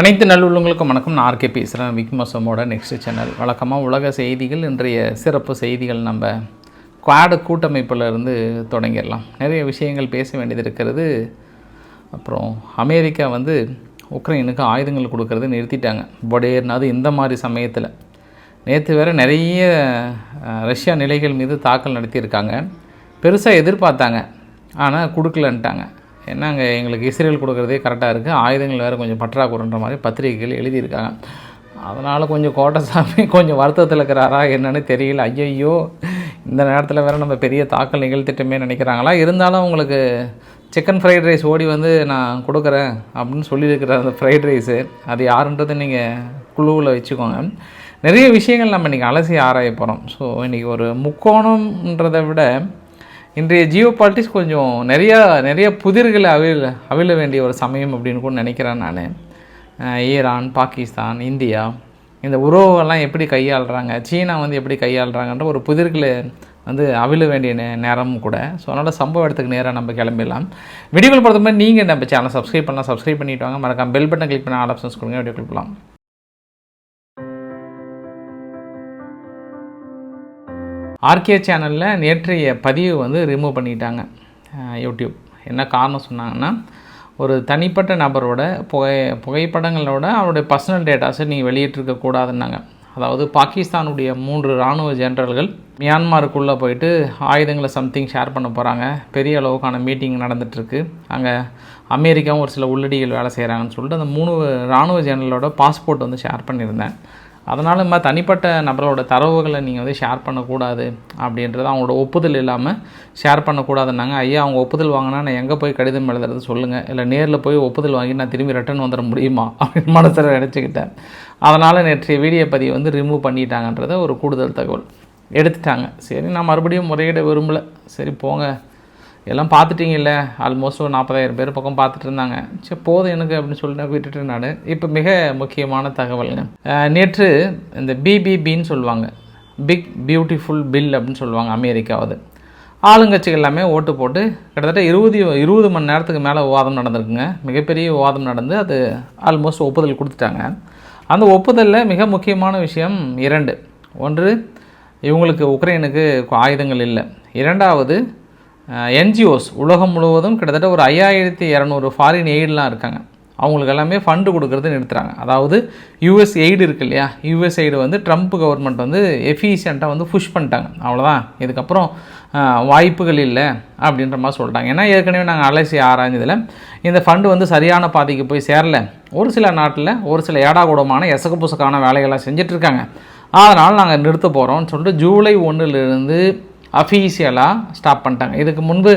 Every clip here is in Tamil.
அனைத்து நல்லுள்ளங்களுக்கும் வணக்கம். நான் ஆர்கே பேசுகிறேன் விக்மசமோட நெக்ஸ்ட் சேனல் வழக்கமாக உலக செய்திகள் இன்றைய சிறப்பு செய்திகள் நம்ம குவாடு கூட்டமைப்பில் இருந்து தொடங்கிடலாம். நிறைய விஷயங்கள் பேச வேண்டியது இருக்கிறது. அப்புறம் அமெரிக்கா வந்து உக்ரைனுக்கு ஆயுதங்கள் கொடுக்கறது நிறுத்திட்டாங்க. பொடேர்னு அது இந்த மாதிரி சமயத்தில். நேற்று வேறு நிறைய ரஷ்யா நிலைகள் மீது தாக்கல் நடத்தியிருக்காங்க. பெருசாக எதிர்பார்த்தாங்க. ஆனால் கொடுக்கலன்ட்டாங்க. என்னங்க எங்களுக்கு இஸ்ரேல் கொடுக்குறதே கரெக்டாக இருக்குது ஆயுதங்கள் வேறு கொஞ்சம் பற்றாக்குறைன்ற மாதிரி பத்திரிகைகள் எழுதியிருக்காங்க. அதனால் கொஞ்சம் கோட்டசாமி கொஞ்சம் வருத்தத்தில் இருக்கிறாரா என்னன்னு தெரியல. ஐயையோ இந்த நேரத்தில் வேறு நம்ம பெரிய தாக்கல் நிகழ்த்திட்டமே நினைக்கிறாங்களா? இருந்தாலும் உங்களுக்கு சிக்கன் ஃப்ரைட் ரைஸ் ஓடி வந்து நான் கொடுக்குறேன் அப்படின்னு சொல்லியிருக்கிற அந்த ஃப்ரைட் ரைஸு அது யாருன்றதை நீங்கள் குழுவில் வச்சுக்கோங்க. நிறைய விஷயங்கள் நம்ம இன்றைக்கி அலசி ஆராய போகிறோம் ஸோ இன்றைக்கி ஒரு முக்கோணம்ன்றதை விட இன்றைய ஜியோ பாலிட்டிக்ஸ் கொஞ்சம் நிறையா நிறைய புதிர்களை அவிழ அவிழ வேண்டிய ஒரு சமயம் அப்படின்னு கூட நினைக்கிறேன் நான். ஈரான் பாகிஸ்தான் இந்தியா இந்த உறவுகள்லாம் எப்படி கையாளுறாங்க சீனா வந்து எப்படி கையாளுறாங்கன்ற ஒரு புதிர்களை வந்து அவிழ வேண்டிய நே நேரமும் கூட. ஸோ அதனால் சம்பவ இடத்துக்கு நேராக நம்ம கிளம்பிடலாம். வீடியோவில் பொறுத்த மாதிரி நீங்கள் நம்ம சேனல் சப்ஸ்கிரைப் பண்ணலாம். சப்ஸ்கிரைப் பண்ணிவிட்டு வாங்க. மறக்காம பெல் பட்டன் கிளிக் பண்ண ஆல் ஆப்ஷன்ஸ் கொடுங்க. வீடியோ கிளிக்கலாம் ஆர்கே சேனலில் நேற்றைய பதிவு வந்து ரிமூவ் பண்ணிட்டாங்க. யூடியூப் என்ன காரணம் சொன்னாங்கன்னா ஒரு தனிப்பட்ட நபரோட புகை புகைப்படங்களோட அவருடைய பர்சனல் டேட்டாஸை நீங்கள் வெளியிட்டிருக்க கூடாதுன்னாங்க. அதாவது பாகிஸ்தானுடைய மூன்று இராணுவ ஜெனரல்கள் மியான்மாருக்குள்ளே போயிட்டு ஆயுதங்களை சம்திங் ஷேர் பண்ண போகிறாங்க பெரிய அளவுக்கான மீட்டிங் நடந்துகிட்ருக்கு அங்கே அமெரிக்காவும் ஒரு சில உள்ளடிகள் வேலை செய்கிறாங்கன்னு சொல்லிட்டு அந்த மூணு இராணுவ ஜெனரலோட பாஸ்போர்ட் வந்து ஷேர் பண்ணியிருந்தேன். அதனால் நம்ம மாதிரி தனிப்பட்ட நபரோட தரவுகளை நீங்கள் வந்து ஷேர் பண்ணக்கூடாது அப்படின்றது அவங்களோட ஒப்புதல் இல்லாமல் ஷேர் பண்ணக்கூடாதுன்னாங்க. ஐயா அவங்க ஒப்புதல் வாங்கினா நான் எங்கே போய் கடிதம் எழுதுறது சொல்லுங்கள் இல்லை நேரில் போய் ஒப்புதல் வாங்கி நான் திரும்பி ரிட்டர்ன் வந்துட முடியுமா? அப்படின்னு மனசில் நினச்சிக்கிட்டேன். அதனால் நேற்றைய வீடியோ பதிவை வந்து ரிமூவ் பண்ணிட்டாங்கன்றத ஒரு கூடுதல் தகவல் எடுத்துட்டாங்க. சரி நான் மறுபடியும் முறையிட விரும்பலை. சரி போங்க. எல்லாம் பார்த்துட்டீங்கல்ல? ஆல்மோஸ்ட் ஒரு நாற்பதாயிரம் பேர் பக்கம் பார்த்துட்டு இருந்தாங்க சரி போதும் எனக்கு அப்படின்னு சொல்லிட்டு விட்டுட்டு நான். இப்போ மிக முக்கியமான தகவலுங்க. நேற்று இந்த பிபிபின்னு சொல்லுவாங்க. பிக் பியூட்டிஃபுல் பில் அப்படின்னு சொல்லுவாங்க அமெரிக்காவது. ஆளுங்கட்சிகள் எல்லாமே ஓட்டு போட்டு கிட்டத்தட்ட இருபது இருபது மணி நேரத்துக்கு மேலே விவாதம் நடந்திருக்குங்க. மிகப்பெரிய விவாதம் நடந்து அது ஆல்மோஸ்ட் ஒப்புதல் கொடுத்துட்டாங்க. அந்த ஒப்புதலில் மிக முக்கியமான விஷயம் இரண்டு. ஒன்று இவங்களுக்கு உக்ரைனுக்கு ஆயுதங்கள் இல்லை. இரண்டாவது என்ஜிஓஸ் உலகம் முழுவதும் கிட்டத்தட்ட ஒரு ஐயாயிரத்தி இரநூறு ஃபாரின் எய்டெலாம் இருக்காங்க. அவங்களுக்கு எல்லாமே ஃபண்டு கொடுக்குறது நிறுத்துறாங்க. அதாவது யூஎஸ் எய்டு இருக்கு இல்லையா? யூஎஸ் எய்டு வந்து ட்ரம்ப் கவர்மெண்ட் வந்து எஃபிஷியண்ட்டாக வந்து புஷ் பண்ணிட்டாங்க. அவ்வளோதான் இதுக்கப்புறம் வாய்ப்புகள் இல்லை அப்படின்ற மாதிரி சொல்லிட்டாங்க. ஏன்னா ஏற்கனவே நாங்கள் அலசி ஆராய்ஞ்சதில் இந்த ஃபண்டு வந்து சரியான பாதைக்கு போய் சேரல. ஒரு சில நாட்டில் ஒரு சில ஏடாகூடமான எசகு புசக்கான வேலைகள்லாம் செஞ்சிட்ருக்காங்க அதனால் நாங்கள் நிறுத்த போகிறோம்னு சொல்லிட்டு ஜூலை ஒன்றுலேருந்து அஃபீஷியலாக ஸ்டாப் பண்ணிட்டாங்க. இதுக்கு முன்பு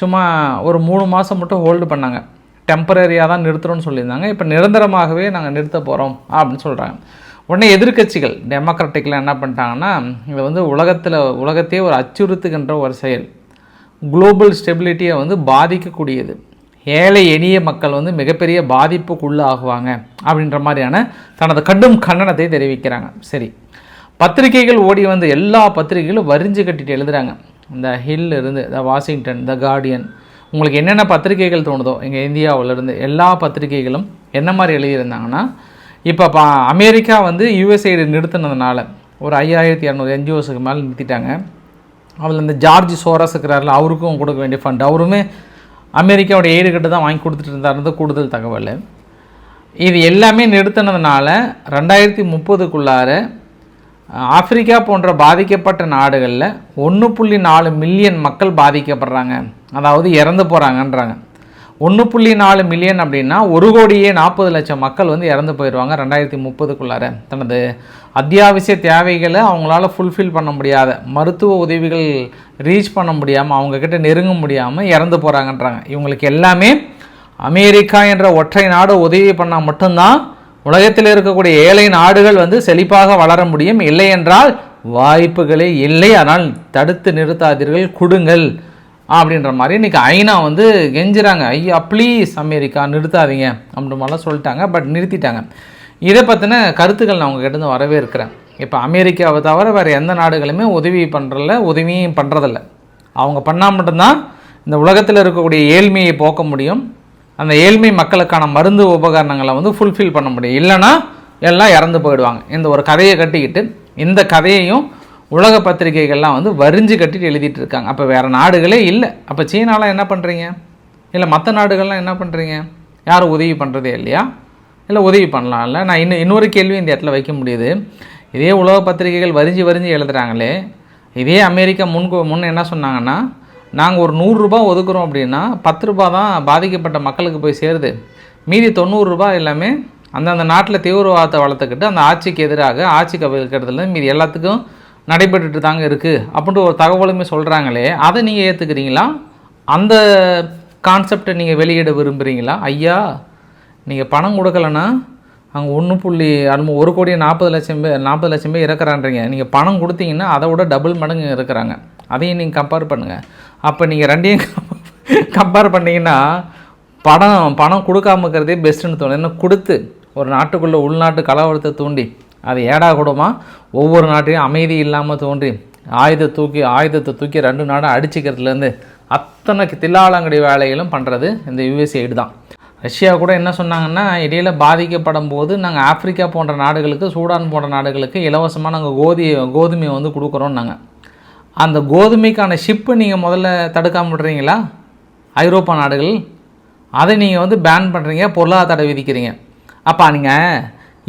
சும்மா ஒரு மூணு மாதம் மட்டும் ஹோல்டு பண்ணாங்க. டெம்பரரியாக தான் நிறுத்துறோம்னு சொல்லியிருந்தாங்க. இப்போ நிரந்தரமாகவே நாங்கள் நிறுத்த போகிறோம் அப்படின்னு சொல்கிறாங்க உடனே எதிர்க்கட்சிகள் டெமோக்ராட்டிக்கில் என்ன பண்ணிட்டாங்கன்னா இது வந்து உலகத்தில் உலகத்தையே ஒரு அச்சுறுத்துகின்ற ஒரு செயல். குளோபல் ஸ்டெபிலிட்டியை வந்து பாதிக்கக்கூடியது. ஏழை எளிய மக்கள் வந்து மிகப்பெரிய பாதிப்புக்குள்ளே ஆகுவாங்க அப்படின்ற மாதிரியான தனது கடும் கண்டனத்தை தெரிவிக்கிறாங்க. சரி. பத்திரிகைகள் ஓடி வந்த எல்லா பத்திரிகைகளும் வரிஞ்சு கட்டிட்டு எழுதுகிறாங்க இந்த ஹில் இருந்து த வாஷிங்டன் த கார்டியன் உங்களுக்கு என்னென்ன பத்திரிகைகள் தோணுதோ எங்கள் இந்தியாவிலேருந்து எல்லா பத்திரிகைகளும் என்ன மாதிரி எழுதியிருந்தாங்கன்னா இப்போ பா அமெரிக்கா வந்து யுஎஸ்ஐடு நிறுத்தினதுனால ஒரு ஐயாயிரத்தி இரநூறு என்ஜிஓஸுக்கு மேலே நிறுத்திட்டாங்க. அதில் இந்த ஜார்ஜ் சோரஸ் இருக்கிறாரில் அவருக்கும் கொடுக்க வேண்டிய ஃபண்ட் அவருமே அமெரிக்காவோட ஏடு கட்டு தான் வாங்கி கொடுத்துட்டு இருந்தாருன்றது கூடுதல் தகவல். இது எல்லாமே நிறுத்தினதுனால ரெண்டாயிரத்தி முப்பதுக்குள்ளார ஆப்பிரிக்கா போன்ற பாதிக்கப்பட்ட நாடுகளில் ஒன்று புள்ளி நாலு மில்லியன் மக்கள் பாதிக்கப்படுறாங்க. அதாவது இறந்து போகிறாங்கன்றாங்க ஒன்று புள்ளி நாலு மில்லியன் அப்படின்னா ஒரு கோடியே நாற்பது லட்சம் மக்கள் வந்து இறந்து போயிடுவாங்க ரெண்டாயிரத்தி முப்பதுக்குள்ளார. தனது அத்தியாவசிய தேவைகளை அவங்களால ஃபுல்ஃபில் பண்ண முடியாத மருத்துவ உதவிகள் ரீச் பண்ண முடியாமல் அவங்கக்கிட்ட நெருங்க முடியாமல் இறந்து போகிறாங்கன்றாங்க இவங்களுக்கு எல்லாமே அமெரிக்கா என்ற ஒற்றை நாடு உதவி பண்ணால் மட்டும்தான் உலகத்தில் இருக்கக்கூடிய ஏழை நாடுகள் வந்து செழிப்பாக வளர முடியும். இல்லை என்றால் வாய்ப்புகளே இல்லை. ஆனால் தடுத்து நிறுத்தாதீர்கள் கொடுங்கள் அப்படின்ற மாதிரி இன்றைக்கி ஐநா வந்து கெஞ்சுறாங்க. ஐயா ப்ளீஸ் அமெரிக்கா நிறுத்தாதீங்க அப்படின்ற மாதிரிலாம் சொல்லிட்டாங்க. பட் நிறுத்திட்டாங்க. இதை பற்றின கருத்துக்கள் நான் உங்ககிட்ட வரவே இருக்கிறேன் இப்போ அமெரிக்காவை தவிர வேறு எந்த நாடுகளுமே உதவி பண்ணுறதில்ல உதவியும் பண்ணுறதில்ல அவங்க பண்ணால் மட்டும்தான் இந்த உலகத்தில் இருக்கக்கூடிய ஏழ்மையை போக்க முடியும். அந்த ஏழ்மை மக்களுக்கான மருந்து உபகரணங்களை வந்து ஃபுல்ஃபில் பண்ண முடியும். இல்லைன்னா எல்லாம் இறந்து போயிடுவாங்க. இந்த ஒரு கதையை கட்டிக்கிட்டு இந்த கதையையும் உலக பத்திரிகைகள்லாம் வந்து வரிஞ்சு கட்டிட்டு எழுதிட்டு இருக்காங்க. அப்போ வேறு நாடுகளே இல்லை. அப்போ சீனாலாம் என்ன பண்ணுறீங்க இல்லை மற்ற நாடுகள்லாம் என்ன பண்ணுறீங்க யாரும் உதவி பண்ணுறதே இல்லையா? இல்லை உதவி பண்ணலாம்ல நான் இன்னும் இன்னொரு கேள்வி இந்த இடத்துல வைக்க முடியுது. இதே உலக பத்திரிகைகள் வரிஞ்சு வரிஞ்சு எழுதுகிறாங்களே இதே அமெரிக்கா முன் முன் என்ன சொன்னாங்கன்னா நாங்கள் ஒரு நூறுரூபா ஒதுக்குறோம் அப்படின்னா பத்து ரூபா தான் பாதிக்கப்பட்ட மக்களுக்கு போய் சேருது. மீதி தொண்ணூறுரூபா எல்லாமே அந்தந்த நாட்டில் தீவிரவாதத்தை வளர்த்துக்கிட்டு அந்த ஆட்சிக்கு எதிராக ஆட்சி கவிழ்க்கிறதுல மீதி எல்லாத்துக்கும் நடைபெற்றுட்டு தாங்க இருக்குது அப்படின்ட்டு ஒரு தகவலுமே சொல்கிறாங்களே அதை நீங்கள் ஏற்றுக்கிறீங்களா அந்த கான்செப்டை நீங்கள் வெளியிட விரும்புகிறீங்களா ஐயா நீங்கள் பணம் கொடுக்கலன்னா அங்கே ஒன்று புள்ளி அனும ஒரு கோடி நாற்பது லட்சம் பேர் நாற்பது லட்சம் பேர் இறக்குறான்றீங்க. நீங்கள் பணம் கொடுத்தீங்கன்னா அதை விட டபுள் மடங்கு இருக்கிறாங்க அதையும் நீங்கள் கம்பேர் பண்ணுங்கள் அப்போ நீங்கள் ரெண்டையும் கம்பேர் பண்ணிங்கன்னா பணம் பணம் கொடுக்காம இருக்கிறதே பெஸ்ட்டுன்னு தோணும். என்ன கொடுத்து ஒரு நாட்டுக்குள்ளே உள்நாட்டு கலவரத்தை தூண்டி அது ஏடா கூடமா? ஒவ்வொரு நாட்டையும் அமைதி இல்லாமல் தோன்றி ஆயுத தூக்கி ஆயுதத்தை தூக்கி ரெண்டு நாடும் அடிச்சுக்கிறதுலேருந்து அத்தனை தில்லாலங்கடி வேலைகளும் பண்ணுறது இந்த யுஎஸ்ஏடு தான். ரஷ்யா கூட என்ன சொன்னாங்கன்னா இடையில் பாதிக்கப்படும் போது நாங்கள் ஆப்பிரிக்கா போன்ற நாடுகளுக்கு சூடான் போன்ற நாடுகளுக்கு இலவசமாக நாங்கள் கோதி கோதுமையை வந்து கொடுக்குறோம் நாங்கள் அந்த கோதுமைக்கான ஷிப்பு நீங்கள் முதல்ல தடுக்காம விடுறீங்களா? ஐரோப்பா நாடுகள். அதை நீங்கள் வந்து பேன் பண்ணுறீங்க பொருளாதார தடை விதிக்கிறீங்க. அப்போ நீங்கள்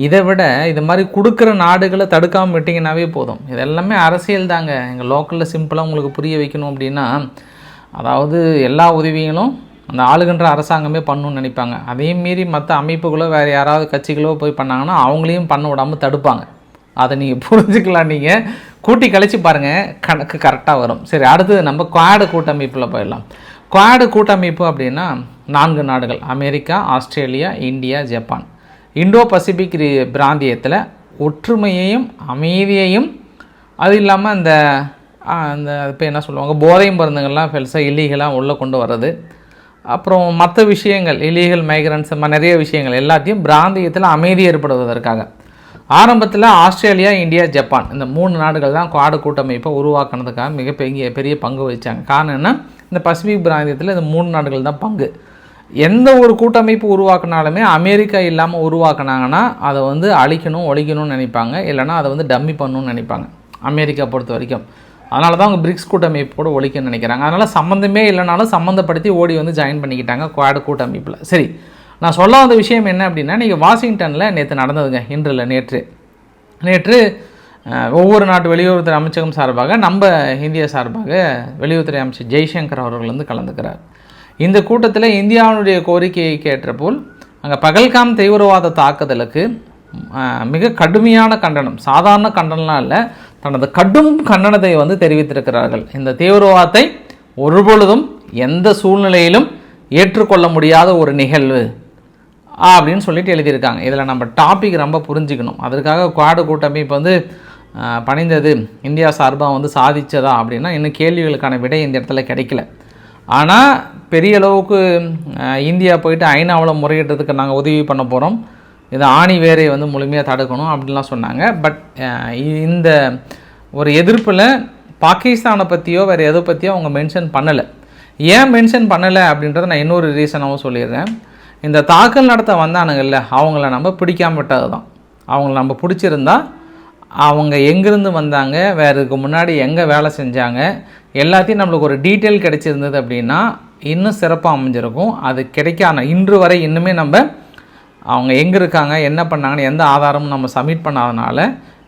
இதை விட இது மாதிரி கொடுக்குற நாடுகளை தடுக்காமல் விட்டிங்கனாவே போதும். இது எல்லாமே அரசியல் தாங்க. எங்கள் லோக்கலில் சிம்பிளாக உங்களுக்கு புரிய வைக்கணும் அப்படின்னா அதாவது எல்லா உதவிகளும் அந்த ஆளுகின்ற அரசாங்கமே பண்ணணும்னு நினைப்பாங்க. அதையும் மீறி மற்ற அமைப்புகளோ வேறு யாராவது கட்சிகளோ போய் பண்ணாங்கன்னா அவங்களையும் பண்ண விடாமல் தடுப்பாங்க. அதை நீங்கள் புரிஞ்சுக்கலாம் நீங்கள் கூட்டி கழிச்சு பாருங்கள் கணக்கு கரெக்டாக வரும். சரி அடுத்தது நம்ம குவாடு கூட்டமைப்பில் போயிடலாம். குவாடு கூட்டமைப்பு அப்படின்னா நான்கு நாடுகள். America Australia India Japan. Indo Pacific பிராந்தியத்தில் ஒற்றுமையையும் அமைதியையும் அது இல்லாமல் அந்த அந்த இப்போ என்ன சொல்லுவாங்க போதை மருந்துகள்லாம் பெருசாக இல்லீகலாக உள்ளே கொண்டு வர்றது. அப்புறம் மற்ற விஷயங்கள் இல்லீகல் மைக்ரன்ஸ் நிறைய விஷயங்கள் எல்லாத்தையும் பிராந்தியத்தில் அமைதி ஏற்படுவதற்காக ஆரம்பத்தில் ஆஸ்திரேலியா இந்தியா ஜப்பான் இந்த மூணு நாடுகள் தான் குவாடு கூட்டமைப்பை உருவாக்குனதுக்காக மிகப்பெரிய பெரிய பங்கு வகித்தாங்க காரணம் என்ன? இந்த பசிபிக் பிராந்தியத்தில் இந்த மூணு நாடுகள் தான் பங்கு. எந்த ஒரு கூட்டமைப்பு உருவாக்குனாலுமே அமெரிக்கா இல்லாமல் உருவாக்குனாங்கன்னா அதை வந்து அழிக்கணும் ஒழிக்கணும்னு நினைப்பாங்க. இல்லைன்னா அதை வந்து டம்மி பண்ணணும்னு நினைப்பாங்க. அமெரிக்கா பொறுத்த வரைக்கும். அதனால தான் அவங்க பிரிக்ஸ் கூட்டமைப்போடு ஒழிக்கணும்னு நினைக்கிறாங்க. அதனால் சம்மந்தமே இல்லைனாலும் சம்மந்தப்படுத்தி ஓடி வந்து ஜாயின் பண்ணிக்கிட்டாங்க குவாடு கூட்டமைப்பில். சரி. நான் சொல்ல வந்த விஷயம் என்ன அப்படின்னா நீங்கள் வாஷிங்டனில் நேற்று நடந்ததுங்க இன்று இல்லை நேற்று நேற்று ஒவ்வொரு நாட்டு வெளியுறவுத்துறை அமைச்சகம் சார்பாக நம்ம இந்திய சார்பாக வெளியுறவுத்துறை அமைச்சர் ஜெய்சங்கர் அவர்கள் வந்து கலந்துக்கிறார். இந்த கூட்டத்தில் இந்தியாவினுடைய கோரிக்கையை கேட்டபோல் அங்கே பகல்காம் தீவிரவாத தாக்குதலுக்கு மிக கடுமையான கண்டனம் சாதாரண கண்டனம்லாம் இல்லை தனது கடும் கண்டனத்தை வந்து தெரிவித்திருக்கிறார்கள். இந்த தீவிரவாதத்தை ஒருபொழுதும் எந்த சூழ்நிலையிலும் ஏற்றுக்கொள்ள முடியாத ஒரு நிகழ்வு. அப்படின்னு சொல்லிட்டு எழுதியிருக்காங்க. இதில் நம்ம டாபிக் ரொம்ப புரிஞ்சுக்கணும். அதற்காக குவாடு கூட்டமைப்பு வந்து பணிந்தது. இந்தியா சார்பாக வந்து சாதித்ததா அப்படின்னா இன்னும் கேள்விகளுக்கான விடை இந்த இடத்துல கிடைக்கல. ஆனால் பெரிய அளவுக்கு இந்தியா போயிட்டு ஐநாவில் முறையிடுறதுக்கு நாங்கள் உதவி பண்ண போகிறோம் இது ஆணி வேரை வந்து முழுமையாக தடுக்கணும் அப்படின்லாம் சொன்னாங்க. பட் இந்த ஒரு எதிர்ப்பில் பாகிஸ்தானை பற்றியோ வேறு எதை பற்றியோ அவங்க மென்ஷன் பண்ணலை. ஏன் மென்ஷன் பண்ணலை அப்படின்றத நான் இன்னொரு ரீசனாகவும் சொல்லிடுறேன். இந்த தாக்கல் நடத்த வந்தானுங்கள்ல அவங்கள நம்ம பிடிக்காமட்டது தான் அவங்கள நம்ம பிடிச்சிருந்தா அவங்க எங்கேருந்து வந்தாங்க வேறு இதுக்கு முன்னாடி எங்கே வேலை செஞ்சாங்க எல்லாத்தையும் நம்மளுக்கு ஒரு டீட்டெயில் கிடைச்சிருந்தது அப்படின்னா இன்னும் சிறப்பாக அமைஞ்சிருக்கும். அது கிடைக்கான இன்று வரை இன்னுமே நம்ம அவங்க எங்கே இருக்காங்க என்ன பண்ணாங்கன்னு எந்த ஆதாரமும் நம்ம சப்மிட் பண்ணாதனால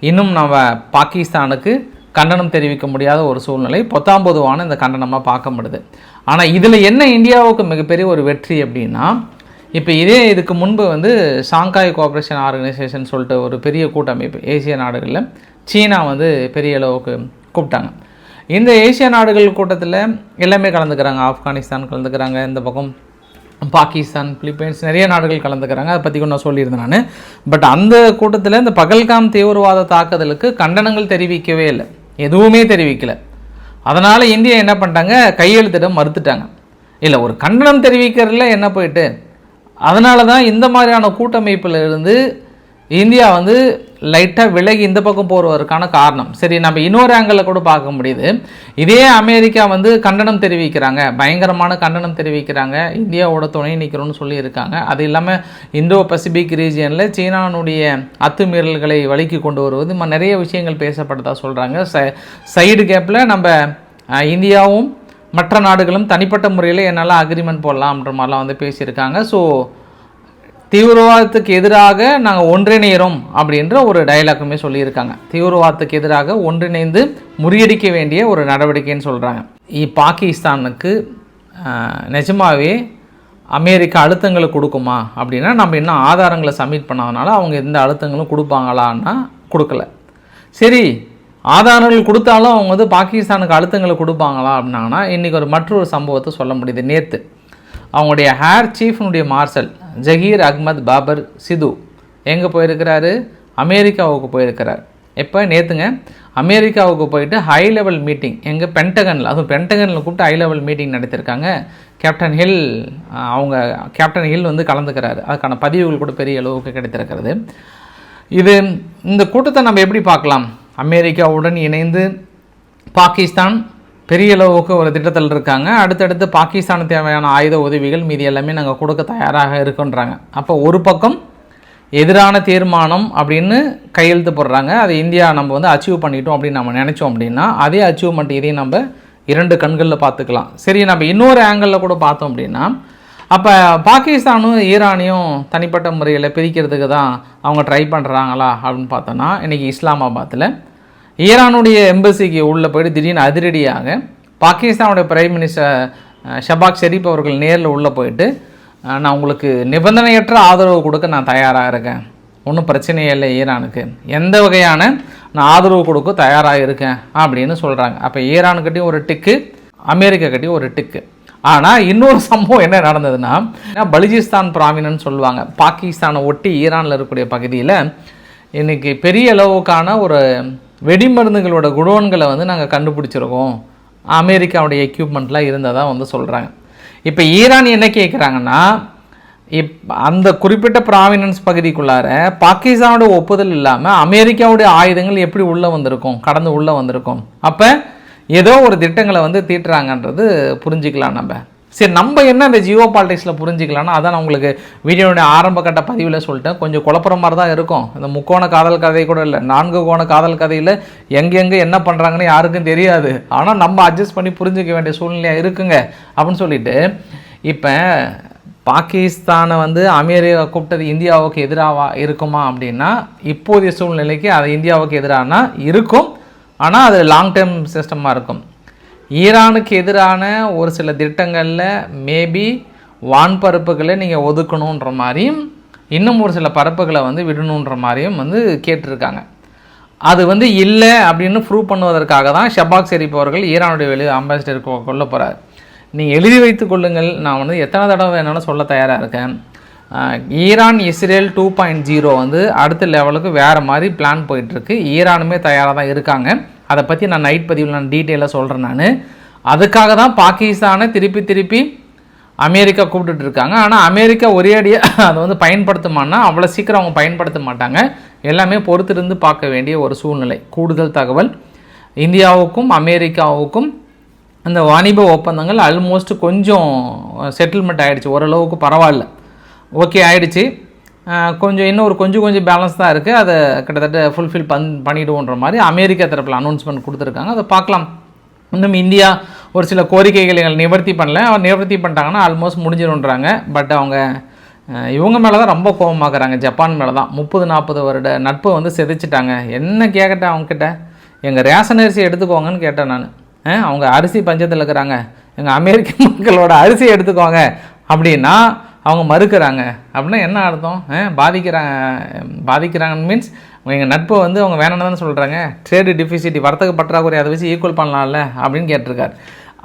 இன்னும் நம்ம பாகிஸ்தானுக்கு கண்டனம் தெரிவிக்க முடியாத ஒரு சூழ்நிலை பத்தாம் பொதுவான இந்த கண்டனமாக பார்க்கப்படுது. ஆனால் இதில் என்ன இந்தியாவுக்கு மிகப்பெரிய ஒரு வெற்றி அப்படின்னா இப்போ இதே இதுக்கு முன்பு வந்து ஷாங்காய் கோஆப்ரேஷன் ஆர்கனைசேஷன் சொல்லிட்டு ஒரு பெரிய கூட்டமைப்பு ஏசிய நாடுகளில் சீனா வந்து பெரிய அளவுக்கு கூப்பிட்டாங்க. இந்த ஏசிய நாடுகள் கூட்டத்தில் எல்லாமே கலந்துக்கிறாங்க. ஆப்கானிஸ்தான் கலந்துக்கிறாங்க. இந்த பக்கம் பாகிஸ்தான் பிலிப்பைன்ஸ் நிறைய நாடுகள் கலந்துக்கிறாங்க. அதை பற்றி நான் சொல்லியிருந்தேன் நான். பட் அந்த கூட்டத்தில் இந்த பகல்காம் தீவிரவாத தாக்குதலுக்கு கண்டனங்கள் தெரிவிக்கவே இல்லை. எதுவுமே தெரிவிக்கல. அதனால் இந்தியா என்ன பண்ணிட்டாங்க? கையெழுத்திட மறுத்துட்டாங்க. இல்லை ஒரு கண்டனம் தெரிவிக்கிறதுல என்ன போயிட்டு? அதனால தான் இந்த மாதிரியான கூட்டமைப்பில் இருந்து இந்தியா வந்து லைட்டாக விலகி இந்த பக்கம் போகிறதற்கான காரணம். சரி நம்ம இன்னொரு ஆங்கிளில் கூட பார்க்க முடியுது. இதே அமெரிக்கா வந்து கண்டனம் தெரிவிக்கிறாங்க. பயங்கரமான கண்டனம் தெரிவிக்கிறாங்க. இந்தியாவோட துணை நிற்கிறோன்னு சொல்லியிருக்காங்க. அது இல்லாமல் இந்தோ பசிபிக் ரீஜியனில் சீனானுடைய அத்துமீறல்களை வழிக்கு கொண்டு வருவது. ம- நிறைய விஷயங்கள் பேசப்பட்டதா சொல்கிறாங்க ச சைடு கேப்பில் நம்ம இந்தியாவும் மற்ற நாடுகளும் தனிப்பட்ட முறையில் என்னால் அக்ரிமெண்ட் போடலாம்ன்ற மாதிரிலாம் வந்து பேசியிருக்காங்க. ஸோ தீவிரவாதத்துக்கு எதிராக நாங்கள் ஒன்றிணைகிறோம் அப்படின்ற ஒரு டயலாக்குமே சொல்லியிருக்காங்க. தீவிரவாதத்துக்கு எதிராக ஒன்றிணைந்து முறியடிக்க வேண்டிய ஒரு நடவடிக்கைன்னு சொல்கிறாங்க பாகிஸ்தானுக்கு நிஜமாவே அமெரிக்கா அழுத்தங்களை கொடுக்குமா அப்படின்னா நம்ம இன்னும் ஆதாரங்களை சப்மிட் பண்ணாதனால அவங்க எந்த அழுத்தங்களும் கொடுப்பாங்களான்னா கொடுக்கல. சரி ஆதாரங்கள் கொடுத்தாலும் அவங்க வந்து பாகிஸ்தானுக்கு அழுத்தங்களை கொடுப்பாங்களா அப்படின்னாங்கன்னா இன்றைக்கி ஒரு மற்றொரு சம்பவத்தை சொல்ல முடியுது. நேற்று அவங்களுடைய ஹேர் சீஃப்னுடைய மார்ஷல் ஜஹீர் அஹ்மத் பாபர் சிது எங்கே போயிருக்கிறாரு? அமெரிக்காவுக்கு போயிருக்கிறார். எப்போ? நேற்றுங்க அமெரிக்காவுக்கு போயிட்டு ஹை லெவல் மீட்டிங் எங்கள் பென்டகனில் அதுவும் பென்டகனில் கூப்பிட்டு ஹை லெவல் மீட்டிங் நடத்தியிருக்காங்க. கேப்டன் ஹில் அவங்க கேப்டன் ஹில் வந்து கலந்துக்கிறாரு. அதுக்கான பதிவுகள் கூட பெரிய அளவுக்கு கிடைத்திருக்கிறது. இது இந்த கூட்டத்தை நம்ம எப்படி பார்க்கலாம்? அமெரிக்காவுடன் இணைந்து பாகிஸ்தான் பெரிய அளவுக்கு ஒரு திட்டத்தில் இருக்காங்க. அடுத்தடுத்து பாகிஸ்தானுக்கு தேவையான ஆயுத உதவிகள் மீதி எல்லாமே நாங்கள் கொடுக்க தயாராக இருக்கின்றாங்க. அப்போ ஒரு பக்கம் எதிரான தீர்மானம் அப்படின்னு கையெழுத்து போடுறாங்க. அதை இந்தியா நம்ம வந்து அச்சீவ் பண்ணிட்டோம் அப்படின்னு நம்ம நினச்சோம் அப்படின்னா அதே அச்சீவ்மெண்ட் இதையும் நம்ம இரண்டு கண்களில் பார்த்துக்கலாம். சரி நம்ம இன்னொரு ஆங்கிளில் கூட பார்த்தோம் அப்படின்னா அப்போ பாகிஸ்தானும் ஈரானையும் தனிப்பட்ட முறையில் பிரிக்கிறதுக்கு தான் அவங்க ட்ரை பண்ணுறாங்களா அப்படின்னு பார்த்தோன்னா இன்றைக்கி இஸ்லாமாபாத்தில் ஈரானுடைய எம்பசிக்கு உள்ளே போயிட்டு திடீர்னு அதிரடியாக பாகிஸ்தானுடைய பிரைம் மினிஸ்டர் ஷபாக் ஷெரீப் அவர்கள் நேரில் உள்ளே போயிட்டு நான் உங்களுக்கு நிபந்தனையற்ற ஆதரவு கொடுக்க நான் தயாராக இருக்கேன். ஒன்றும் பிரச்சனையே இல்லை ஈரானுக்கு. எந்த வகையான நான் ஆதரவு கொடுக்க தயாராக இருக்கேன் அப்படின்னு சொல்கிறாங்க அப்போ ஈரானுக்கிட்டையும் ஒரு டிக்கு அமெரிக்காக்கிட்டேயும் ஒரு டிக்கு. ஆனால் இன்னொரு சம்பவம் என்ன நடந்ததுன்னா பலுஜிஸ்தான் பிராமினன்னு சொல்லுவாங்க பாகிஸ்தானை ஒட்டி ஈரானில் இருக்கக்கூடிய பகுதியில் இன்றைக்கி பெரிய அளவுக்கான ஒரு வெடிமருந்துகளோட குடோன்களை வந்து நாங்கள் கண்டுபிடிச்சிருக்கோம். அமெரிக்காவுடைய எக்யூப்மெண்ட்லாம் இருந்ததாக வந்து சொல்கிறாங்க இப்போ ஈரான் என்ன கேட்குறாங்கன்னா இப் அந்த குறிப்பிட்ட ப்ராவினன்ஸ் பகுதிக்குள்ளார பாகிஸ்தானோட ஒப்புதல் இல்லாமல் அமெரிக்காவுடைய ஆயுதங்கள் எப்படி உள்ளே வந்திருக்கும் கடந்து உள்ளே வந்திருக்கும். அப்போ ஏதோ ஒரு திட்டங்களை வந்து தீட்டுறாங்கன்றது புரிஞ்சுக்கலாம் நம்ம. சரி நம்ம என்ன இந்த ஜியோ பாலிட்டிக்ஸில் புரிஞ்சிக்கலாம்னா அதான் நான் உங்களுக்கு வீடியோடைய ஆரம்ப கட்ட பதிவில் சொல்லிட்டேன். கொஞ்சம் குழப்புற மாதிரி தான் இருக்கும். இந்த முக்கோண காதல் கதை கூட இல்லை நான்கு கோண காதல் கதையில் எங்கெங்கே என்ன பண்ணுறாங்கன்னு யாருக்கும் தெரியாது. ஆனால் நம்ம அட்ஜஸ்ட் பண்ணி புரிஞ்சிக்க வேண்டிய சூழ்நிலையாக இருக்குங்க அப்படின்னு சொல்லிட்டு இப்போ பாகிஸ்தானை வந்து அமெரிக்கா கூப்பிட்டது இந்தியாவுக்கு எதிராக இருக்குமா அப்படின்னா இப்போதைய சூழ்நிலைக்கு அது இந்தியாவுக்கு எதிரானா இருக்கும். ஆனால் அது லாங் டேர்ம் சிஸ்டமாக இருக்கும். ஈரானுக்கு எதிரான ஒரு சில திட்டங்களில் மேபி வான்பரப்புகளை நீங்கள் ஒதுக்கணுன்ற மாதிரியும் இன்னும் ஒரு சில பரப்புகளை வந்து விடணுன்ற மாதிரியும் வந்து கேட்டிருக்காங்க. அது வந்து இல்லை அப்படின்னு ப்ரூவ் பண்ணுவதற்காக தான் ஷபாக் ஷெரீப் அவர்கள் ஈரானுடைய வெளி அம்பாசிடர் கொல்ல போகிறார் நீங்கள் எழுதி வைத்து கொள்ளுங்கள். நான் வந்து எத்தனை தடவை வேணாலும் சொல்ல தயாராக இருக்கேன். Iran Israel two point zero வந்து அடுத்த லெவலுக்கு வேறு மாதிரி பிளான் போயிட்டுருக்கு ஈரானுமே தயாராக தான் இருக்காங்க. அதை பற்றி நான் நைட் பதிவில் நான் டீட்டெயிலாக சொல்கிறேன் நான். அதுக்காக தான் பாகிஸ்தானை திருப்பி திருப்பி அமெரிக்கா கூப்பிட்டுட்டு இருக்காங்க. ஆனால் அமெரிக்கா ஒரே அடியாக அதை வந்து பயன்படுத்துமான்னா அவ்வளோ சீக்கிரம் அவங்க பயன்படுத்த மாட்டாங்க. எல்லாமே பொறுத்திருந்து பார்க்க வேண்டிய ஒரு சூழ்நிலை. கூடுதல் தகவல் இந்தியாவுக்கும் அமெரிக்காவுக்கும் அந்த வாணிப ஒப்பந்தங்கள் ஆல்மோஸ்ட் கொஞ்சம் செட்டில்மெண்ட் ஆகிடுச்சு ஓரளவுக்கு பரவாயில்ல. ஓகே ஆகிடுச்சி கொஞ்சம் இன்னும் ஒரு கொஞ்சம் கொஞ்சம் பேலன்ஸ் தான் இருக்குது அதை கிட்டத்தட்ட ஃபுல்ஃபில் பண் பண்ணிடுவோன்ற மாதிரி அமெரிக்கா தரப்பில் அனௌன்ஸ்மெண்ட் கொடுத்துருக்காங்க. அதை பார்க்கலாம். இன்னும் இந்தியா ஒரு சில கோரிக்கைகள் எங்களை நிவர்த்தி பண்ணல. அவர் நிவர்த்தி பண்ணிட்டாங்கன்னா ஆல்மோஸ்ட் முடிஞ்சிடும்ன்றாங்க. பட் அவங்க இவங்க மேலே தான் ரொம்ப கோபமாக்குறாங்க. ஜப்பான் மேலே தான் முப்பது நாற்பது வருட நட்பை வந்து சிதைச்சிட்டாங்க. என்ன கேட்கட்டேன் அவங்கக்கிட்ட எங்கள் ரேஷன் அரிசி எடுத்துக்கோங்கன்னு கேட்டேன் நான். அவங்க அரிசி பஞ்சத்தில் இருக்கிறாங்க. எங்கள் அமெரிக்க மக்களோட அரிசி எடுத்துக்கோங்க. அப்படின்னா அவங்க மறுக்கிறாங்க. அப்படின்னா என்ன அர்த்தம்? பாதிக்கிறாங்க பாதிக்கிறாங்க மீன்ஸ் எங்கள் நட்பை வந்து அவங்க வேணாம்னு தானே சொல்கிறாங்க ட்ரேடு டிஃபிசிட்டி வர்த்தக பற்றாக்குறை அதை வச்சு ஈக்குவல் பண்ணலாம்ல அப்படின்னு கேட்டிருக்காரு.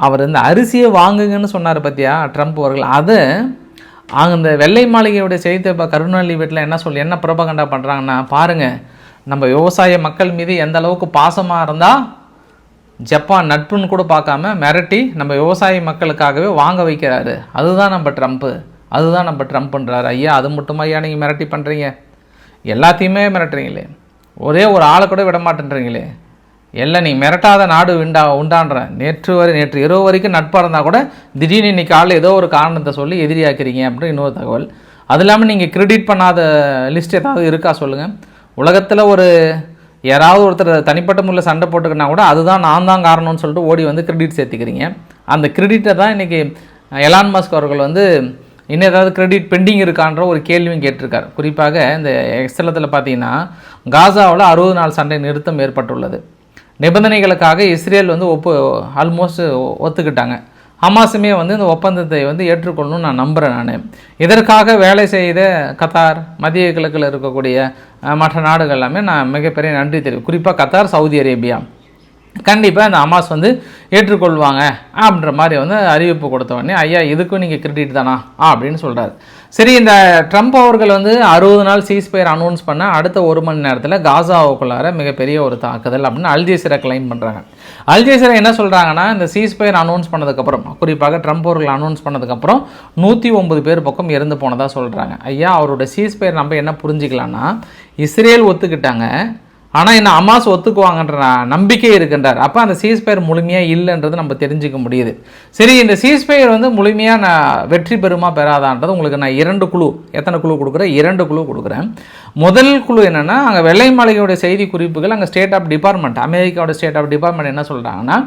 அவர் இந்த அரிசியை வாங்குங்கன்னு சொன்னார் பார்த்தியா ட்ரம்ப் அவர்கள். அதை அங்கே இந்த வெள்ளை மாளிகையோட செய்தி இப்போ கருணாநிதி வீட்டில் என்ன சொல்லி என்ன பிரபகண்டா பண்ணுறாங்கன்னா பாருங்கள் நம்ம விவசாய மக்கள் மீது எந்த அளவுக்கு பாசமாக இருந்தால் ஜப்பான் நட்புன்னு கூட பார்க்காம மிரட்டி நம்ம விவசாய மக்களுக்காகவே வாங்க வைக்கிறாரு. அதுதான் நம்ம ட்ரம்ப்பு அதுதான் நம்ம ட்ரம்ப் பண்ணுறாரு ஐயா அது மட்டுமா ஐயா நீங்கள் மிரட்டி பண்ணுறீங்க எல்லாத்தையுமே மிரட்டுறீங்களே. ஒரே ஒரு ஆளை கூட விட மாட்டேன்றீங்களே எல்லாம் நீ மிரட்டாத நாடு உண்டா உண்டான்றேன் நேற்று வரை நேற்று இரவு வரைக்கும் நட்பாக இருந்தால் கூட திடீர்னு இன்னைக்கு காலையில் ஏதோ ஒரு காரணத்தை சொல்லி எதிரியாக்குறீங்க அப்படின்னு இன்னொரு தகவல். அது இல்லாமல் நீங்கள் கிரெடிட் பண்ணாத லிஸ்ட் ஏதாவது இருக்கா சொல்லுங்கள் உலகத்தில் ஒரு யாராவது ஒருத்தர் தனிப்பட்ட முறையில் சண்டை போட்டுக்கினா கூட அதுதான் நான் தான் காரணம்னு சொல்லிட்டு ஓடி வந்து கிரெடிட் சேர்த்துக்கிறீங்க. அந்த கிரெடிட்டை தான் இன்றைக்கி எலான் மஸ்க் அவர்கள் வந்து இன்னும் ஏதாவது கிரெடிட் பெண்டிங் இருக்கான்ற ஒரு கேள்வியும் கேட்டிருக்கார். குறிப்பாக இந்த எக்ஸலத்தில் பார்த்தீங்கன்னா காசாவில் அறுபது நாள் சண்டை நிறுத்தம் ஏற்பட்டுள்ளது. நிபந்தனைகளுக்காக இஸ்ரேல் வந்து ஒப்பு ஆல்மோஸ்ட் ஒத்துக்கிட்டாங்க. ஹமாஸுமே வந்து இந்த ஒப்பந்தத்தை வந்து ஏற்றுக்கொள்ளணும்னு நான் நம்புகிறேன் நான். இதற்காக வேலை செய்த கத்தார் மத்திய கிழக்கில் இருக்கக்கூடிய மற்ற நாடுகள் எல்லாமே நான் மிகப்பெரிய நன்றி தெரியும் குறிப்பாக கத்தார் சவுதி அரேபியா. கண்டிப்பாக இந்த அமாஸ் வந்து ஏற்றுக்கொள்வாங்க அப்படின்ற மாதிரி வந்து அறிவிப்பு கொடுத்த உடனே ஐயா இதுக்கும் நீங்கள் கிரெடிட் தானா? ஆ அப்படின்னு சொல்கிறாரு சரி இந்த ட்ரம்ப் அவர்கள் வந்து அறுபது நாள் சீஸ்பயர் அனௌன்ஸ் பண்ண அடுத்த ஒரு மணி நேரத்தில் காசாவுக்குள்ளார மிகப்பெரிய ஒரு தாக்குதல் அப்படின்னு அல்ஜீசிரா கிளைம் பண்ணுறாங்க அல்ஜீசிரா என்ன சொல்கிறாங்கன்னா இந்த சீஸ்பயர் அனௌன்ஸ் பண்ணதுக்கப்புறம் குறிப்பாக ட்ரம்ப் அவர்கள் அனௌன்ஸ் பண்ணதுக்கப்புறம் நூற்றி ஒன்பது பேர் பக்கம் இறந்து போனதாக சொல்கிறாங்க ஐயா அவரோட சீஸ்பயர் நம்ம என்ன புரிஞ்சுக்கலான்னா இஸ்ரேல் ஒத்துக்கிட்டாங்க ஆனால் என்ன அமாஸ் ஒத்துக்குவாங்கன்ற நம்பிக்கை இருக்கின்றார். அப்போ அந்த சீஸ்பயர் முழுமையாக இல்லைன்றது நம்ம தெரிஞ்சுக்க முடியுது. சரி இந்த சீஸ்பயர் வந்து முழுமையாக நான் வெற்றி பெறுமா பெறாதான்றது உங்களுக்கு நான் இரண்டு குழு எத்தனை குழு கொடுக்குறேன்? இரண்டு குழு கொடுக்குறேன். முதல் குழு என்னென்னா அங்கே வெள்ளை மாளிகையோட செய்தி குறிப்புகள் அங்கே ஸ்டேட் ஆஃப் டிபார்ட்மெண்ட் அமெரிக்காவோட ஸ்டேட் ஆஃப் டிபார்ட்மெண்ட் என்ன சொல்கிறாங்கன்னா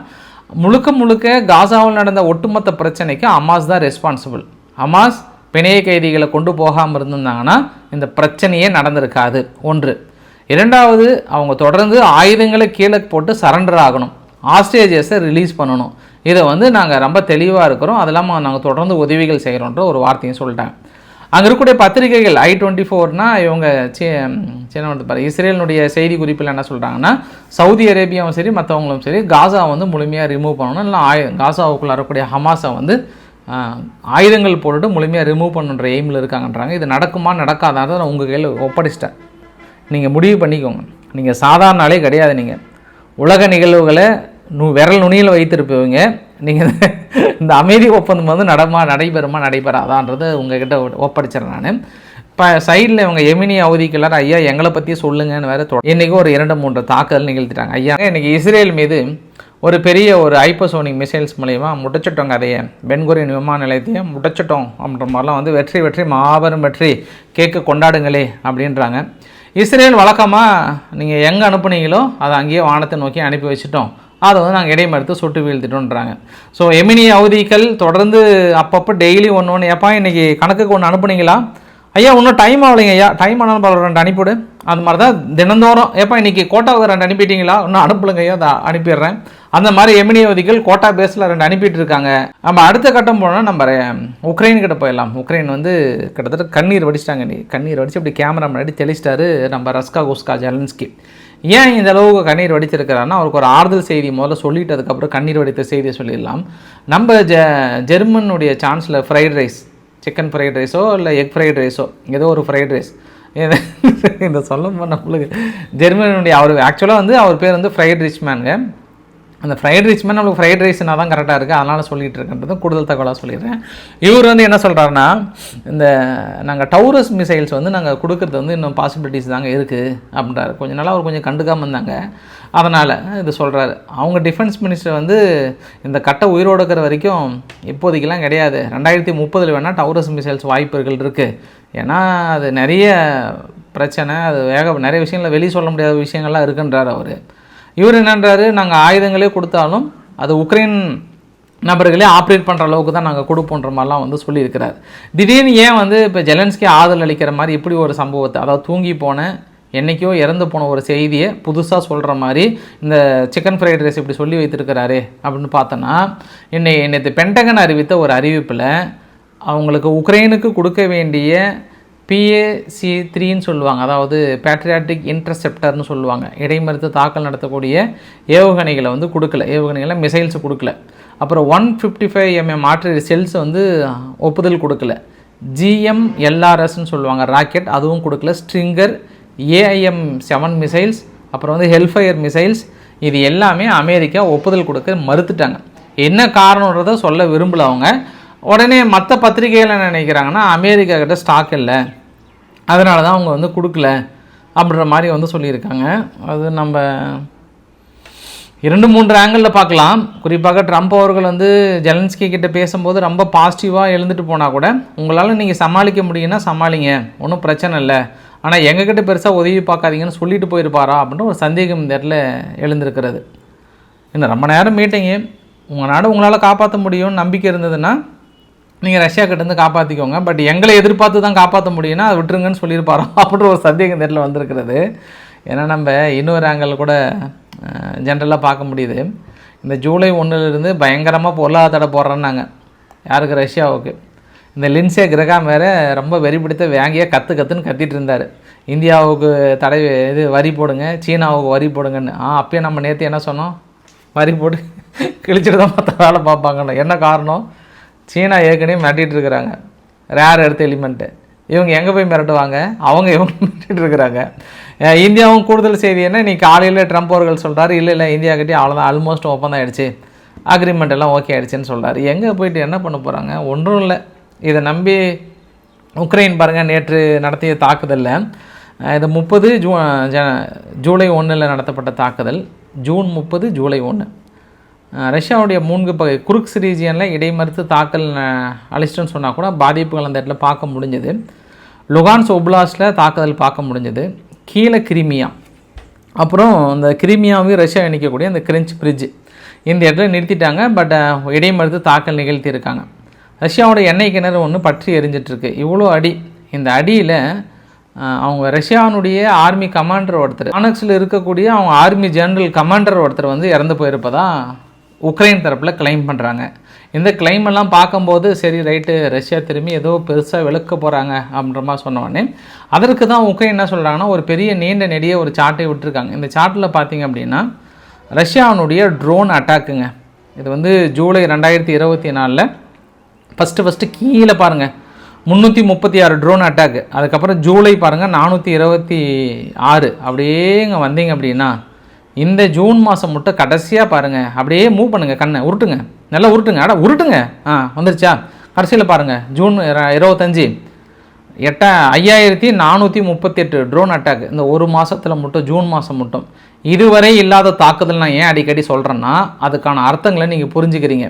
முழுக்க முழுக்க காசாவில் நடந்த ஒட்டுமொத்த பிரச்சனைக்கு அமாஸ் தான் ரெஸ்பான்சிபிள் அமாஸ் பிணைய கைதிகளை கொண்டு போகாமல் இருந்திருந்தாங்கன்னா இந்த பிரச்சனையே நடந்திருக்காது. ஒன்று. இரண்டாவது அவங்க தொடர்ந்து ஆயுதங்களை கீழே போட்டு சரண்டர் ஆகணும். ஆஸ்ட்ரேஜஸை ரிலீஸ் பண்ணணும். இதை வந்து நாங்கள் ரொம்ப தெளிவாக இருக்கிறோம். அது இல்லாமல் நாங்கள் தொடர்ந்து உதவிகள் செய்கிறோன்ற ஒரு வார்த்தையும் சொல்லிட்டாங்க. அங்கே இருக்கக்கூடிய பத்திரிகைகள் ஐ டுவெண்ட்டி ஃபோர்னால் இவங்க சின்ன பாரு இஸ்ரேலினுடைய செய்தி குறிப்பில் என்ன சொல்கிறாங்கன்னா சவுதி அரேபியாவும் சரி மற்றவங்களும் சரி காசா வந்து முழுமையாக ரிமூவ் பண்ணணும். இல்லை ஆயு காசாவுக்குள்ளே வரக்கூடிய ஹமாஸை வந்து ஆயுதங்கள் போட்டுட்டு முழுமையாக ரிமூவ் பண்ணுன்ற எய்மில் இருக்காங்கன்றாங்க. இது நடக்குமா நடக்காதான் நான் உங்கள் கையில் ஒப்படைச்சிட்டேன். நீங்கள் முடிவு பண்ணிக்கோங்க. நீங்கள் சாதாரண ஆளே கிடையாது நீங்கள் உலக நிகழ்வுகளை நு விரல் நுனியில் வைத்திருப்பவங்க. நீங்கள் இந்த அமைதி ஒப்பந்தம் வந்து நடமா நடைபெறுமா நடைபெறாதான்றது உங்ககிட்ட ஒப்படைச்சிடறேன் நான். இப்போ சைடில் இவங்க எமினி அவதிக்கெல்லாம் ஐயா எங்களை பற்றி சொல்லுங்கன்னு வேறு இன்றைக்கும் ஒரு இரண்டு மூன்று தாக்குதல் நிகழ்த்திட்டாங்க. ஐயா இன்றைக்கி இஸ்ரேல் மீது ஒரு பெரிய ஒரு ஹைப்பர்சோனிக் மிசைல்ஸ் மூலயமா முட்டச்சிட்டோம் கதையை பென்குரியன் விமான நிலையத்தையும் முட்டச்சிட்டோம் அப்படின்ற மாதிரிலாம் வந்து வெற்றி வெற்றி மாபெரும் வெற்றி. கேட்க கொண்டாடுங்களே அப்படின்றாங்க. இஸ்ரேல் வழக்கமாக நீங்கள் எங்கே அனுப்புனீங்களோ அதை அங்கேயே வானத்தை நோக்கி அனுப்பி வச்சுட்டோம். அதை வந்து நாங்கள் இடைமறுத்து சுட்டு வீழ்த்திட்டோன்றாங்க ஸோ எமினி அவதிகள் தொடர்ந்து அப்பப்போ டெய்லி ஒன்று ஒன்று எப்பா இன்றைக்கி கணக்குக்கு ஒன்று அனுப்புனீங்களா? ஐயா இன்னும் டைம் ஆகலைங்க ஐயா. டைம் ஆனாலும் பரவாயில்ல ரெண்டு அனுப்பிவிடு. அது மாதிரி தான் தினந்தோறும். ஏப்பா இன்றைக்கி கோட்டாவுக்கு ரெண்டு அனுப்பிட்டீங்களா? இன்னும் அனுப்புலுங்க ஐயா அதை அனுப்பிடுறேன். அந்த மாதிரி எமினி அவதிகள் கோட்டா பேஸில் ரெண்டு அனுப்பிட்டு இருக்காங்க நம்ம அடுத்த கட்டம் போனால் நம்ம உக்ரைன் கிட்ட போயிடலாம். உக்ரைன் வந்து கிட்டத்தட்ட கண்ணீர் வடிச்சிட்டாங்க நீ கண்ணீர் வடித்து இப்படி கேமரா முன்னாடி தெளிச்சிட்டாரு நம்ம ரஸ்கா குஸ்கா ஜெலன்ஸ்கி. ஏன் இந்த அளவுக்கு கண்ணீர் வடிச்சிருக்கிறாருன்னா அவருக்கு ஒரு ஆறுதல் செய்தி முதல்ல சொல்லிட்டு அதுக்கப்புறம் கண்ணீர் வடித்த செய்தியை சொல்லிடலாம். நம்ம ஜெ ஜெர்மனுடைய சான்ஸில் ஃப்ரைட் ரைஸ் சிக்கன் ஃப்ரைட் ரைஸோ இல்லை எக் ஃப்ரைட் ரைஸோ ஏதோ ஒரு ஃப்ரைட் ரைஸ் இந்த சொல்லும் நம்மளுக்கு ஜெர்மனுடைய அவர் ஆக்சுவலாக வந்து அவர் பேர் வந்து ஃப்ரைட் ரைஸ் மேனுங்க அந்த ஃப்ரைட் ரைஸ் மாதிரி நம்மளுக்கு ஃப்ரைட் ரைஸ்னா தான் கரெக்டாக இருக்குது அதனால் சொல்லிகிட்டு இருக்கேன்றது கூடுதல் தகவலாக சொல்லிடுறேன். இவர் வந்து என்ன சொல்கிறாருன்னா இந்த நாங்கள் டவுரஸ் மிசைல்ஸ் வந்து நாங்கள் கொடுக்குறது வந்து இன்னும் பாசிபிலிட்டிஸ் தாங்க இருக்குது அப்படின்றாரு. கொஞ்ச நாளாக அவர் கொஞ்சம் கண்டுக்காமல் இருந்தாங்க. அதனால் இது சொல்கிறாரு அவங்க டிஃபென்ஸ் மினிஸ்டர் வந்து இந்த கட்டை உயிரோடு இருக்கிற வரைக்கும் இப்போதைக்கெல்லாம் கிடையாது. ரெண்டாயிரத்தி முப்பதில் வேணால் டவுரஸ் மிசைல்ஸ் வாய்ப்புகள் இருக்குது ஏன்னா அது நிறைய பிரச்சனை அது வேக நிறைய விஷயங்களில் வெளியே சொல்ல முடியாத விஷயங்கள்லாம் இருக்குன்றார் அவர். இவர் என்னன்றாரு நாங்கள் ஆயுதங்களே கொடுத்தாலும் அது உக்ரைன் நபர்களே ஆப்ரேட் பண்ணுற அளவுக்கு தான் நாங்கள் கொடுப்போன்ற மாதிரிலாம் வந்து சொல்லியிருக்கிறார். திடீர்னு ஏன் வந்து இப்போ ஜெலன்ஸ்கி ஆதரவு அளிக்கிற மாதிரி இப்படி ஒரு சம்பவத்தை அதாவது தூங்கி போன என்றைக்கோ இறந்து போன ஒரு செய்தியை புதுசாக சொல்கிற மாதிரி இந்த சிக்கன் ஃப்ரைட் ரைஸ் இப்படி சொல்லி வைத்திருக்கிறாரு அப்படின்னு பார்த்தோன்னா என்னை நேற்று பென்டகன் அறிவித்த ஒரு அறிவிப்பில் அவங்களுக்கு உக்ரைனுக்கு கொடுக்க வேண்டிய பிஏசி த்ரீன்னு சொல்லுவாங்க. அதாவது பேட்ரியாட்டிக் இன்டர்செப்டர்னு சொல்லுவாங்க. இடைமறுத்து தாக்கல் நடத்தக்கூடிய ஏவுகணைகளை வந்து கொடுக்கல. ஏவுகணைகளை மிசைல்ஸ் கொடுக்கல. அப்புறம் one fifty five M M ஆற்றல் செல்ஸ் வந்து ஒப்புதல் கொடுக்கல. ஜிஎம் எல்ஆர்எஸ்ன்னு சொல்லுவாங்க. ராக்கெட். அதுவும் கொடுக்கல. ஸ்ட்ரிங்கர் ஏஐஎம் செவன் மிசைல்ஸ் அப்புறம் வந்து ஹெல்ஃபயர் மிசைல்ஸ் இது எல்லாமே அமெரிக்கா ஒப்புதல் கொடுக்க மறுத்துட்டாங்க. என்ன காரணன்றதை சொல்ல விரும்பல அவங்க. உடனே மற்ற பத்திரிகைகள் என்ன நினைக்கிறாங்கன்னா அமெரிக்கா கிட்ட ஸ்டாக் இல்லை. அதனால தான் அவங்க வந்து கொடுக்கல அப்படின்ற மாதிரி வந்து சொல்லியிருக்காங்க. அது நம்ம இரண்டு மூன்று ஆங்கிளில் பார்க்கலாம். குறிப்பாக ட்ரம்ப் அவர்கள் வந்து ஜெலன்ஸ்கி கிட்ட பேசும்போது ரொம்ப பாசிட்டிவாக எழுந்துட்டு போனால் கூட உங்களால் நீங்கள் சமாளிக்க முடியும்னா சமாளிங்க. ஒன்றும் பிரச்சனை இல்லை. ஆனால் எங்ககிட்ட பெருசாக உதவி பார்க்காதீங்கன்னு சொல்லிட்டு போயிருப்பாரா அப்படின்ற ஒரு சந்தேகம் இந்த இடத்துல எழுந்திருக்கிறது. இன்னும் ரொம்ப நேரம் மீட்டிங்கு உங்கள் நாடு உங்களால் காப்பாற்ற முடியும்னு நம்பிக்கை இருந்ததுன்னா நீங்கள் ரஷ்யா கிட்டேருந்து காப்பாற்றிக்கோங்க பட் எங்களை எதிர்பார்த்து தான் காப்பாற்ற முடியும்னா அதை விட்டுருங்கன்னு சொல்லியிருப்பாரோ? அப்படின்ற ஒரு சந்தேகம் தேட்டில் வந்திருக்கிறது. ஏன்னா நம்ம இன்னொரு ஆங்கிள் கூட ஜென்ரலாக பார்க்க முடியுது. இந்த ஜூலை ஒன்றுலேருந்து பயங்கரமாக பொருளாதார தடை போடுறேன்னாங்க. யாருக்கு? ரஷ்யாவுக்கு. இந்த லின்சே கிரகாம் வேறு ரொம்ப வெறி பிடித்த வேங்கியாக கற்று கற்றுன்னு கத்திட்டு இருந்தார். இந்தியாவுக்கு தடை இது வரி போடுங்க சீனாவுக்கு வரி போடுங்கன்னு. ஆ அப்பயே நம்ம நேற்று என்ன சொன்னோம்? வரி போட்டு கிழிச்சிட்டு தான் மற்ற வேலை பார்ப்பாங்கன்னு. என்ன காரணம்? சீனா ஏற்கனவே மிரட்டிகிட்டு இருக்கிறாங்க. ரேர் எடுத்த எலிமெண்ட்டு இவங்க எங்கே போய் மிரட்டுவாங்க? அவங்க இவங்க மிரட்டிட்டு இருக்கிறாங்க. இந்தியாவும் கூடுதல் செய்தி என்ன? இன்றைக்கி காலையில் ட்ரம்ப் அவர்கள் சொல்கிறார் இல்லை இல்லை இந்தியா கிட்டே அவ்வளோதான் ஆல்மோஸ்ட் ஒப்பந்தம் ஆகிடுச்சு அக்ரிமெண்ட் எல்லாம் ஓகே ஆகிடுச்சின்னு சொல்கிறார் எங்கே போயிட்டு என்ன பண்ண போகிறாங்க ஒன்றும் இல்லை. இதை நம்பி உக்ரைன் பாருங்கள் நேற்று நடத்திய தாக்குதலில். இது முப்பது ஜூ ஜ ஜூலை ஒன்றில் நடத்தப்பட்ட தாக்குதல். ஜூன் முப்பது ஜூலை ஒன்று ரஷ்யாவுடைய மூன்று பகுதி குருக்ஸ் ரீஜியனில் இடைமறுத்து தாக்கல் அழிச்சிட்டுன்னு சொன்னால் கூட பாதிப்புகள் அந்த இடத்துல பார்க்க முடிஞ்சது. லுகான்ஸ் ஒப்லாஸ்டில் தாக்குதல் பார்க்க முடிஞ்சது. கீழே கிரிமியா. அப்புறம் இந்த கிரிமியாவையும் ரஷ்யா இணைக்கக்கூடிய அந்த கிரெஞ்ச் பிரிட்ஜ் இந்த இடத்துல நிறுத்திட்டாங்க பட் இடைமறுத்து தாக்கல் நிகழ்த்தியிருக்காங்க. ரஷ்யாவோட எண்ணெய் கிணறு ஒன்று பற்றி எரிஞ்சிட்ருக்கு. இவ்வளோ அடி. இந்த அடியில் அவங்க ரஷ்யாவினுடைய ஆர்மி கமாண்டர் ஒருத்தர். ஆனக்ஸில் இருக்கக்கூடிய அவங்க ஆர்மி ஜெனரல் கமாண்டர் ஒருத்தர் வந்து இறந்து போயிருப்பதா? உக்ரைன் தரப்பில் கிளைம் பண்ணுறாங்க இந்த கிளைம் எல்லாம் பார்க்கும்போது சரி ரைட்டு ரஷ்யா திரும்பி ஏதோ பெருசாக விளக்க போகிறாங்க அப்படின்ற மாதிரி சொன்னோடனே அதற்கு தான் உக்ரைன் என்ன சொல்கிறாங்கன்னா ஒரு பெரிய நீண்ட நெடிய ஒரு சார்ட்டை விட்டுருக்காங்க. இந்த சார்ட்டில் பார்த்தீங்க அப்படின்னா ரஷ்யாவினுடைய ட்ரோன் அட்டாக்குங்க இது வந்து ஜூலை ரெண்டாயிரத்தி இருபத்தி நாலில் ஃபஸ்ட்டு ஃபஸ்ட்டு கீழே பாருங்கள் முந்நூற்றி முப்பத்தி ஆறு ட்ரோன் அட்டாக்கு அதுக்கப்புறம் ஜூலை பாருங்கள் நானூற்றி இருபத்தி ஆறு. அப்படியே இங்கே வந்தீங்க அப்படின்னா இந்த ஜூன் மாதம் மட்டும் கடைசியாக பாருங்கள் அப்படியே மூவ் பண்ணுங்கள் கண்ணை. உருட்டுங்க. நல்லா உருட்டுங்க. அட உருட்டுங்க. ஆ வந்துருச்சா? கடைசியில் பாருங்கள் ஜூன் இருபத்தஞ்சி. எட்ட ஐயாயிரத்தி நானூற்றி முப்பத்தெட்டு ட்ரோன் அட்டாக் இந்த ஒரு மாதத்தில் மட்டும் ஜூன் மாதம் மட்டும். இதுவரை இல்லாத தாக்குதல் நான் ஏன் அடிக்கடி சொல்கிறேன்னா அதுக்கான அர்த்தங்களை நீங்கள் புரிஞ்சுக்கிறீங்க.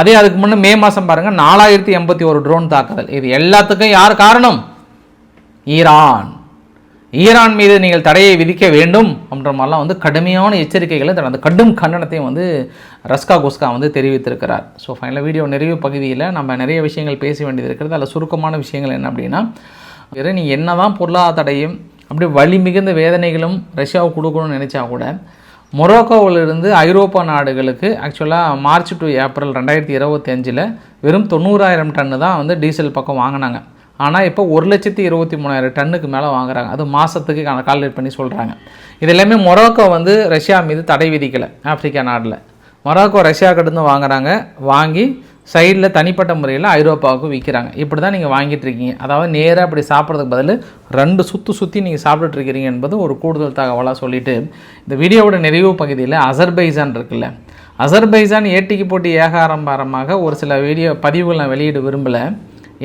அதே அதுக்கு முன்னே மே மாதம் பாருங்கள் நாலாயிரத்தி எண்பத்தி ஒரு ட்ரோன் தாக்குதல். இது எல்லாத்துக்கும் யார் காரணம்? ஈரான். ஈரான் மீது நீங்கள் தடையை விதிக்க வேண்டும் அப்படின்ற மாதிரிலாம் வந்து கடுமையான எச்சரிக்கைகளை தன் அந்த கடும் கண்டனத்தையும் வந்து ரஸ்கா குஸ்கா வந்து தெரிவித்திருக்கிறார். ஸோ ஃபைனலாக வீடியோ நிறைவு பகுதியில் நம்ம நிறைய விஷயங்கள் பேச வேண்டியது இருக்கிறது. அதில் சுருக்கமான விஷயங்கள் என்ன அப்படின்னா நீ என்ன என்னதான் பொருளாதார தடையும் அப்படி வலி மிகுந்த வேதனைகளும் ரஷ்யாவுக்கு கொடுக்கணும்னு நினச்சா கூட மொரோக்கோவிலிருந்து ஐரோப்பா நாடுகளுக்கு ஆக்சுவலாக மார்ச் டு ஏப்ரல் ரெண்டாயிரத்தி இருபத்தி அஞ்சில் வெறும் தொண்ணூறாயிரம் டன்னு தான் வந்து டீசல் பக்கம் வாங்கினாங்க. ஆனால் இப்போ ஒரு லட்சத்தி இருபத்தி மூணாயிரம் டன்னுக்கு மேலே வாங்குறாங்க. அது மாதத்துக்கு கால்குலேட் பண்ணி சொல்கிறாங்க இது எல்லாமே மொரோக்கோ வந்து ரஷ்யா மீது தடை விதிக்கலை ஆப்பிரிக்கா நாட்டில் மொரோக்கோ ரஷ்யா கிட்டேருந்து வாங்குறாங்க வாங்கி சைடில் தனிப்பட்ட முறையில் ஐரோப்பாவுக்கு விற்கிறாங்க இப்படி தான் நீங்கள் வாங்கிட்டு இருக்கீங்க. அதாவது நேராக அப்படி சாப்பிட்றதுக்கு பதில் ரெண்டு சுற்றி சுற்றி நீங்கள் சாப்பிட்டுட்டு இருக்கிறீங்க என்பது ஒரு கூடுதல் தகவலாக சொல்லிட்டு இந்த வீடியோவோட நிறைவு பகுதியில் அசர்பைசான் இருக்குல்ல. அசர்பைசான் ஏட்டிக்கு போட்டி ஏகாரம்பரமாக ஒரு சில வீடியோ பதிவுகள் நான் வெளியிட விரும்பலை.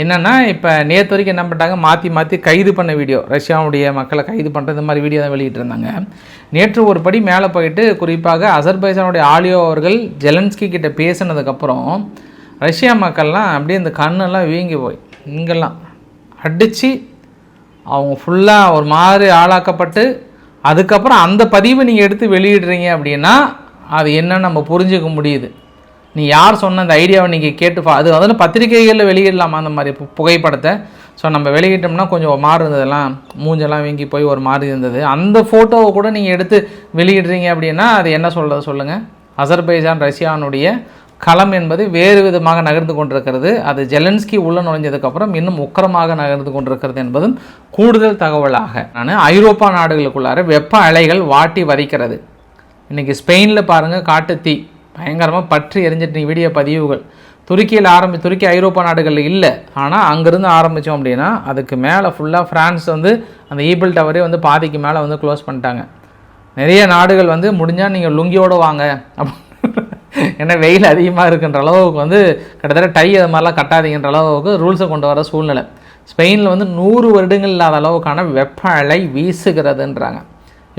என்னென்னா இப்போ நேற்று வரைக்கும் என்ன பண்ணிட்டாங்க? மாற்றி மாற்றி கைது பண்ண வீடியோ. ரஷ்யாவுடைய மக்களை கைது பண்ணுற இந்த மாதிரி வீடியோ தான் வெளியிட்டு இருந்தாங்க. நேற்று ஒரு படி மேலே போயிட்டு குறிப்பாக அசர்பைசானுடைய ஆலியோ அவர்கள் ஜெலன்ஸ்கி கிட்ட பேசினதுக்கப்புறம் ரஷ்யா மக்கள்லாம் அப்படியே இந்த கண்ணெல்லாம் வீங்கி போய் இங்கெல்லாம் அடித்து அவங்க ஃபுல்லாக ஒரு மாதிரி ஆளாக்கப்பட்டு அதுக்கப்புறம் அந்த பதிவை நீங்கள் எடுத்து வெளியிடுறீங்க அப்படின்னா அது என்னன்னு நம்ம புரிஞ்சுக்க முடியுது. நீ யார் சொன்ன அந்த ஐடியாவை நீங்கள் கேட்டு பா அது வந்து பத்திரிகைகளில் வெளியிடலாமா அந்த மாதிரி புகைப்படத்தை? ஸோ நம்ம வெளியிட்டோம்னா கொஞ்சம் மாறு இருந்ததெல்லாம் மூஞ்செல்லாம் வீங்கி போய் ஒரு மாதிரி இருந்தது. அந்த ஃபோட்டோவை கூட நீங்கள் எடுத்து வெளியிடுறீங்க அப்படின்னா அது என்ன சொல்கிறது சொல்லுங்கள் அசர்பைஜான் ரஷ்யானுடைய களம் என்பது வேறு விதமாக நகர்ந்து கொண்டிருக்கிறது. அது ஜெலன்ஸ்கி உள்ள நுழைஞ்சதுக்கப்புறம் இன்னும் உக்கரமாக நகர்ந்து கொண்டிருக்கிறது என்பதும் கூடுதல் தகவலாக. நான் ஐரோப்பா நாடுகளுக்குள்ளார வெப்ப அலைகள் வாட்டி வதைக்கிறது இன்றைக்கி ஸ்பெயினில் பாருங்கள் காட்டு தீ. பயங்கரமாக பற்றி எரிஞ்சிட்டு வீடியோ பதிவுகள். துருக்கியில் ஆரம்பி துருக்கி ஐரோப்பா நாடுகளில் இல்லை. ஆனால் அங்கேருந்து ஆரம்பித்தோம் அப்படின்னா அதுக்கு மேலே ஃபுல்லாக ஃப்ரான்ஸ் வந்து அந்த ஈபிள் டவரே வந்து பாதிக்கு மேலே வந்து க்ளோஸ் பண்ணிட்டாங்க. நிறைய நாடுகள் வந்து முடிஞ்சால் நீங்கள் லுங்கியோடு வாங்க. ஏன்னா வெயில் அதிகமாக இருக்குன்ற அளவுக்கு வந்து கிட்டத்தட்ட டை அது மாதிரிலாம் கட்டாதீங்கன்ற அளவுக்கு ரூல்ஸை கொண்டு வர சூழ்நிலை. ஸ்பெயினில் வந்து நூறு வருடங்கள் இல்லாத அளவுக்கான வெப்ப அலை வீசுகிறதுன்றாங்க.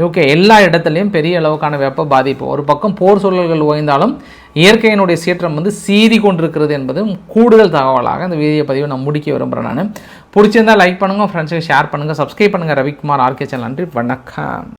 யூகே எல்லா இடத்துலையும் பெரிய அளவுக்கான வெப்ப பாதிப்பு. ஒரு பக்கம் போர் சூழல்கள் ஓய்ந்தாலும் இயற்கையினுடைய சீற்றம் வந்து சீறி கொண்டிருக்கிறது என்பது கூடுதல் தகவலாக இந்த வீடியோ பதிவை நான் முடிக்க விரும்புகிறேன் நான். பிடிச்சிருந்தா லைக் பண்ணுங்கள் ஃப்ரெண்ட்ஸுக்கு ஷேர் பண்ணுங்கள் சப்ஸ்கிரைப் பண்ணுங்கள் ரவிக்குமார் ஆர்கே சேனல் நன்றி வணக்கம்.